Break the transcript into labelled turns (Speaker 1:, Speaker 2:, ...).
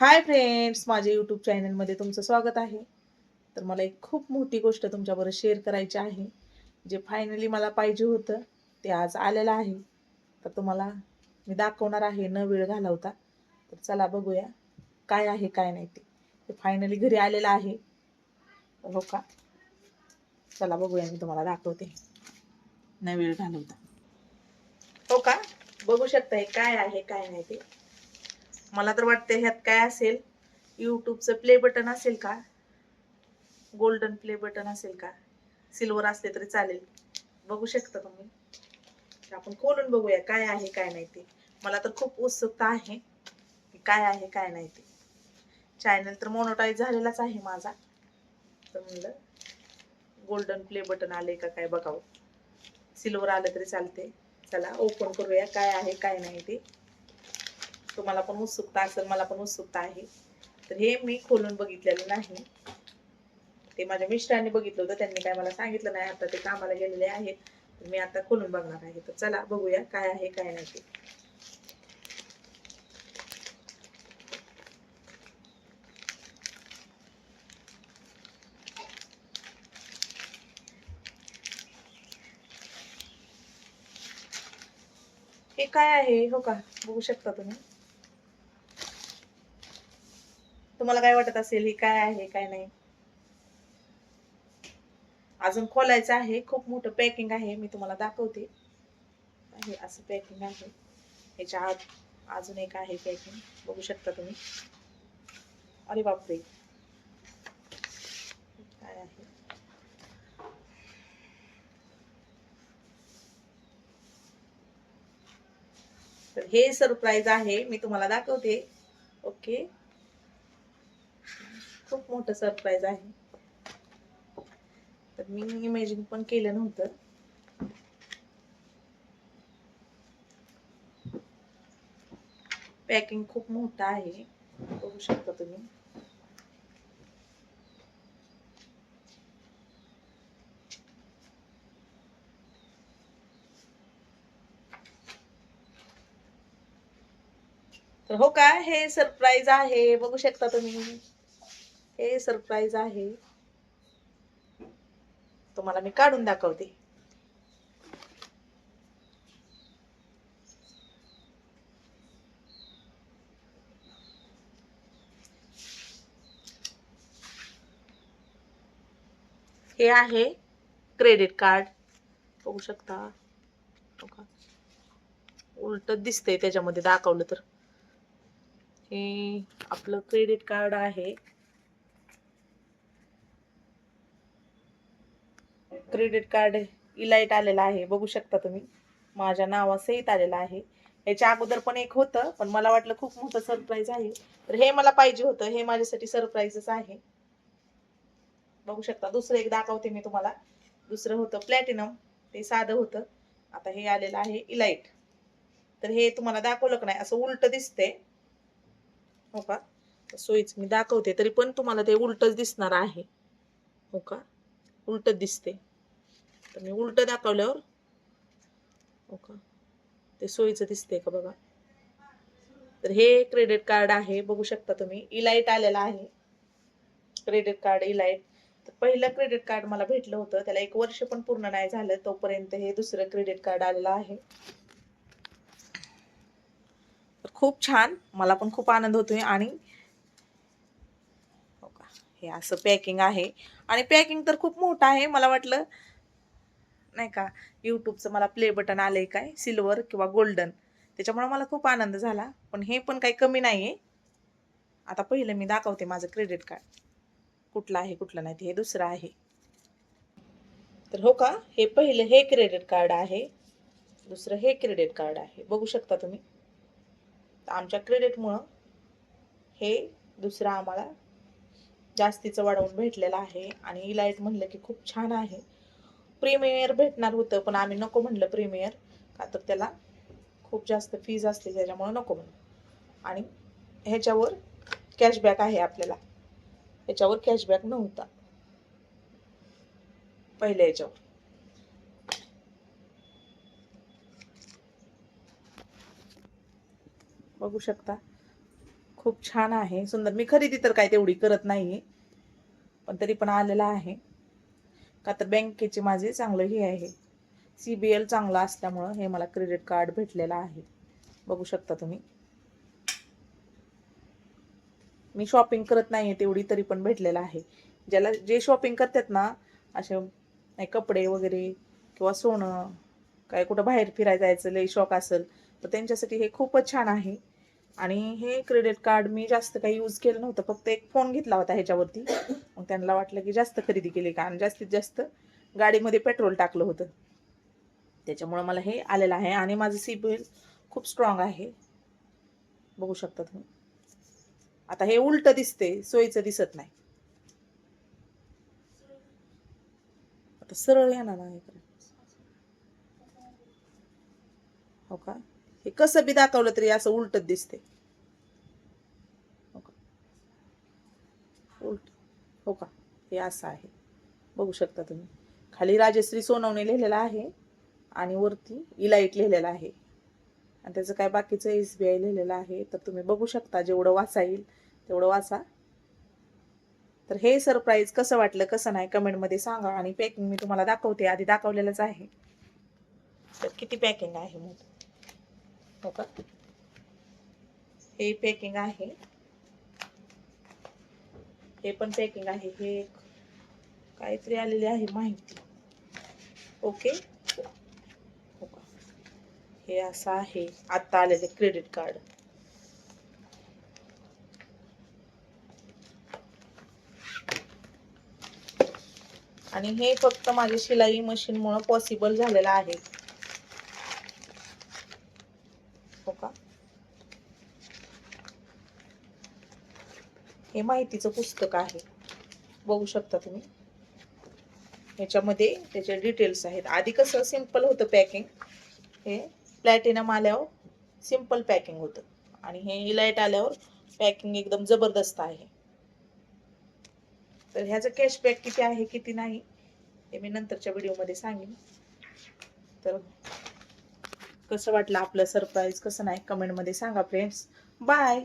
Speaker 1: Hi friends माझ्या YouTube चॅनलमध्ये तुमचं स्वागत आहे. तर मला एक खूप मोठी गोष्ट तुमच्याबरोबर शेअर करायची आहे जे फायनली मला पाहिजे होतं ते आज आलेलं आहे. तर तुम्हाला मी दाखवणार आहे न वेळ घालवता. तर चला बघूया काय आहे काय नाही ते. ते फायनली घरी आलेलं आहे. हो का? चला बघूया मी तुम्हाला दाखवते. न वेळ घालवता. हो का? बघू शकता हे काय आहे काय नाही ते. मला तर वाटतं ह्यात काय असेल? यूट्यूबचं प्ले बटन असेल का? गोल्डन प्ले बटन असेल का? सिल्वर असले तरी चालेल. बघू शकता तुम्ही. आपण खोलून बघूया काय आहे काय नाही ते. मला तर खूप उत्सुकता आहे काय आहे काय नाही ते. चॅनल तर मोनोटाईज झालेलाच आहे माझा. तर म्हणलं गोल्डन प्ले बटन आले का काय बघावं. सिल्वर आलं तरी चालते चला ओपन करूया काय आहे काय नाही ते. तुम्हाला पण उत्सुकता असेल मला पण उत्सुकता आहे. तर हे मी खोलून बघितलेलं नाही. ते माझ्या मिस्टरांनी बघितलं होतं त्यांनी काय मला सांगितलं नाही आता ते कामाला गेलेले आहेत. मी आता खोलून बघणार आहे. तर चला बघूया काय आहे काय नाही ते. हे काय आहे? हो का बघू शकता तुम्ही? तुम्हाला काय वाटत असेल हे काय आहे काय नाही? अजून खोलायचं आहे खूप मोठं पॅकिंग आहे मी तुम्हाला दाखवते. हे असं पॅकिंग आहे. ह्याच्या आत अजून एक आहे पॅकिंग बघू शकता तुम्ही. अरे बापरे. काय आहे? तर हे सरप्राईज आहे मी तुम्हाला दाखवते. ओके खूप मोठं सरप्राईज आहे. तर मी इमॅजिन पण केलं नव्हतं. पॅकिंग खूप मोठं आहे बघू शकता तुम्ही. तर हो का हे सरप्राईज आहे बघू शकता तुम्ही. हे सरप्राईज आहे. तुम्हाला मी काढून दाखवते. हे आहे क्रेडिट कार्ड बघू शकता. उलट दिसतंय त्याच्यामध्ये दाखवलं तर. हे आपलं क्रेडिट कार्ड आहे. क्रेडिट कार्ड इलाईट आलेलं आहे बघू शकता तुम्ही. माझ्या नावासहित आलेलं आहे. याच्या अगोदर पण एक होतं पण मला वाटलं खूप मोठं सरप्राईज आहे. तर हे मला पाहिजे होतं हे माझ्यासाठी सरप्राईजच आहे. बघू शकता दुसरं एक दाखवते मी तुम्हाला. दुसरं होतं प्लॅटिनम ते साधं होतं. आता हे आलेलं आहे इलाईट. तर हे तुम्हाला दाखवलं का नाही असं उलट दिसते हो का? सोयीच मी दाखवते तरी पण तुम्हाला ते उलटच दिसणार आहे. हो का? उलट दिसते तर मी उलट दाखवल्यावर. हो का ते सोयीचं दिसते का बघा? तर हे क्रेडिट कार्ड आहे बघू शकता तुम्ही. इलाईट आलेला आहे. क्रेडिट कार्ड इलाईट तर पहिलं क्रेडिट कार्ड मला भेटलं होतं. त्याला एक वर्ष पण पूर्ण नाही झालं. तोपर्यंत हे दुसरं क्रेडिट कार्ड आलेलं आहे. तर खूप छान. मला पण खूप आनंद होतोय. आणि हे असं पॅकिंग आहे. आणि पॅकिंग तर खूप मोठं आहे मला वाटलं. नाही का यूट्यूबचं मला प्ले बटन आलंय काय? सिल्वर किंवा गोल्डन त्याच्यामुळं मला खूप आनंद झाला. पण हे पण काही कमी नाही आहे आता पहिलं मी दाखवते माझं क्रेडिट कार्ड कुठलं आहे कुठलं नाही ते. हे दुसरं आहे. तर हो का हे पहिलं हे क्रेडिट कार्ड आहे. दुसरं हे क्रेडिट कार्ड आहे. बघू शकता तुम्ही. आमच्या क्रेडिटमुळं हे दुसरं आम्हाला जास्तीचं वाढवून भेटलेलं आहे. आणि इलाईट म्हणलं की खूप छान आहे. प्रीमियर भेटणार होतं पण आम्ही नको म्हणलं प्रीमियर का तर त्याला खूप जास्त फीज असते त्याच्यामुळं नको म्हणलं. आणि ह्याच्यावर कॅशबॅक आहे आपल्याला. ह्याच्यावर कॅशबॅक नव्हता. पहिल्या ह्याच्यावर. बघू शकता. खूप छान आहे. सुंदर. मी खरेदी तर काय तेवढी करत नाही पण तरी पण आलेला आहे. का तर बँकेचे माझे चांगलं हे आहे. सी बी एल चांगलं असल्यामुळं हे मला क्रेडिट कार्ड भेटलेलं आहे. बघू शकता तुम्ही. मी शॉपिंग करत नाही तेवढी तरी पण भेटलेलं आहे. ज्याला जे शॉपिंग करतात ना असे नाही कपडे वगैरे किंवा सोनं काय कुठं बाहेर फिरायला जायचं लई शॉक असेल तर त्यांच्यासाठी हे खूपच छान आहे. आणि हे क्रेडिट कार्ड मी जास्त काही यूज केलं नव्हतं. फक्त एक फोन घेतला होता ह्याच्यावरती. मग त्यांना वाटलं की जास्त खरेदी केली का? आणि जास्तीत जास्त गाडीमध्ये पेट्रोल टाकलं होतं. त्याच्यामुळं मला हे आलेलं आहे आणि माझं सी बिल खूप स्ट्रॉंग आहे. बघू शकता तुम्ही. आता हे उलट दिसते सोयीचं दिसत नाही. आता सरळ येणार नाही हो का? हे कसं बी दाखवलं तरी असं उलटच दिसते. हो का? उलट. हो का? हे असं आहे. बघू शकता तुम्ही. खाली राजश्री सोनवणे लिहिलेलं आहे आणि वरती इलाईट लिहिलेलं आहे. आणि त्याचं काय बाकीचं एस बी आय लिहिलेलं आहे. तर तुम्ही बघू शकता जेवढं वाचा येईल तेवढं वाचा. तर हे सरप्राईज कसं वाटलं कसं नाही कमेंटमध्ये सांगा. आणि पॅकिंग मी तुम्हाला दाखवते. आधी दाखवलेलंच आहे. तर किती पॅकिंग आहे मग हो का हे पॅकिंग आहे. हे पण पॅकिंग आहे. हे एक काहीतरी आलेली आहे माहिती. ओके हे असं आहे. आत्ता आलेले क्रेडिट कार्ड आणि हे फक्त माझ्या शिलाई मशीनमुळं पॉसिबल झालेलं आहे हो का हे माहितीचं पुस्तक आहे. बघू शकता तुम्ही. याच्यामध्ये त्याचे डिटेल्स आहेत. आधी कसं सिंपल होतं पॅकिंग हे प्लॅटिनम आल्यावर सिंपल पॅकिंग होतं. आणि हे इलाईट आल्यावर पॅकिंग एकदम जबरदस्त आहे. तर ह्याचं कॅशबॅक किती आहे किती नाही हे मी नंतरच्या व्हिडिओमध्ये सांगेन. तर कसं वाटलं आपलं सरप्राईज कसं नाही कमेंटमध्ये सांगा फ्रेंड्स बाय